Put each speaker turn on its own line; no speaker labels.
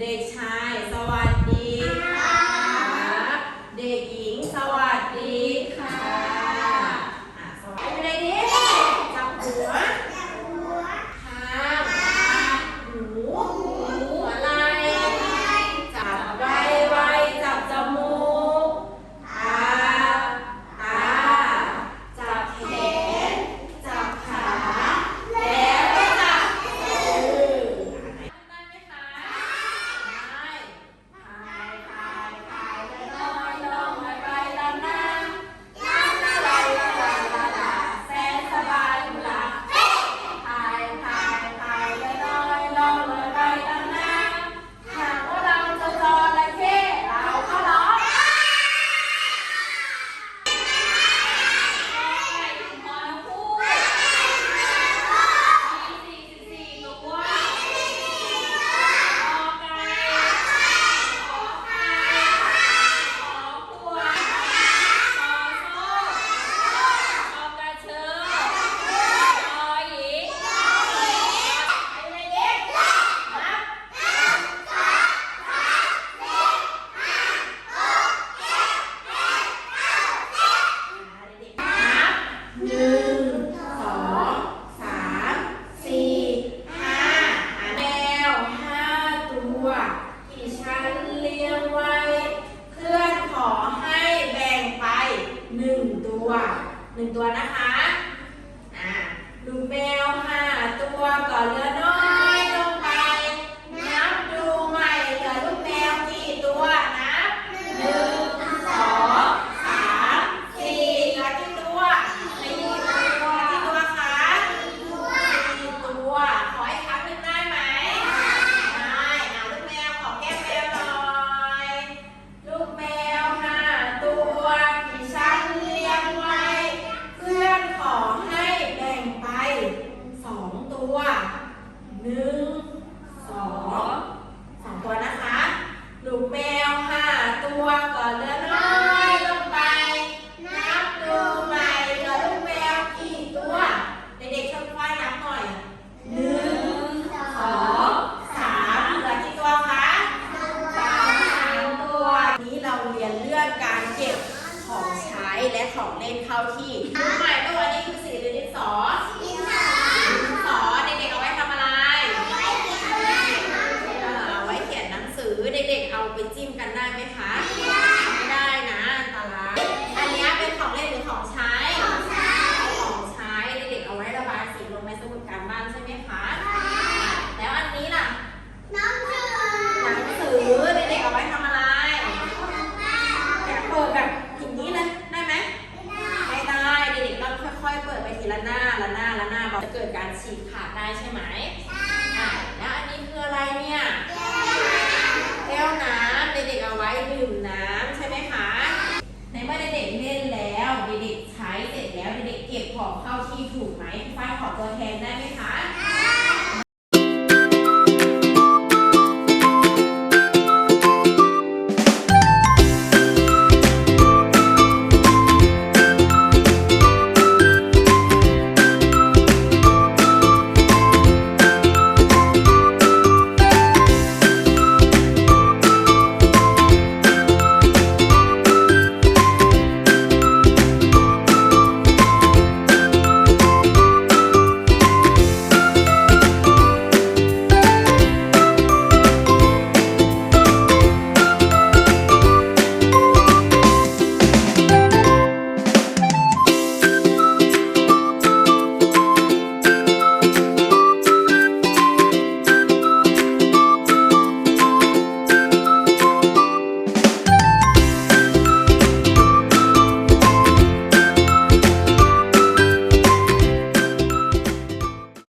เด็กชาย สวัสดี หนึ่งตัวนะคะอ่าลูแมวห้าตัวก่อนเลื เล่นเข้าที่รู้ไหมตัวนนี้คือสีหรือดินสอดินสอดินสอเด็กๆเอาไว้ทำอะไรเอาไว้เขียนหนังสือเด็กๆเอาไปจิ้มกันได้ไหมคะไม่ได้นะอันตรายอันนี้เป็นของเล่นหรือของใช้ของใช้ของใช้เด็กๆเอาไว้ระบายสีลงในสมุดการบ้านใช่ไหมคะใช่แล้วอันนี้ล่ะหนังสือหนังสือเด็กๆเอาไว้ทำอะไรแบบเปิดแบบ เก็บของเข้าที่ถูกไหมฟ้าขอตัวแทนได้ไหมคะ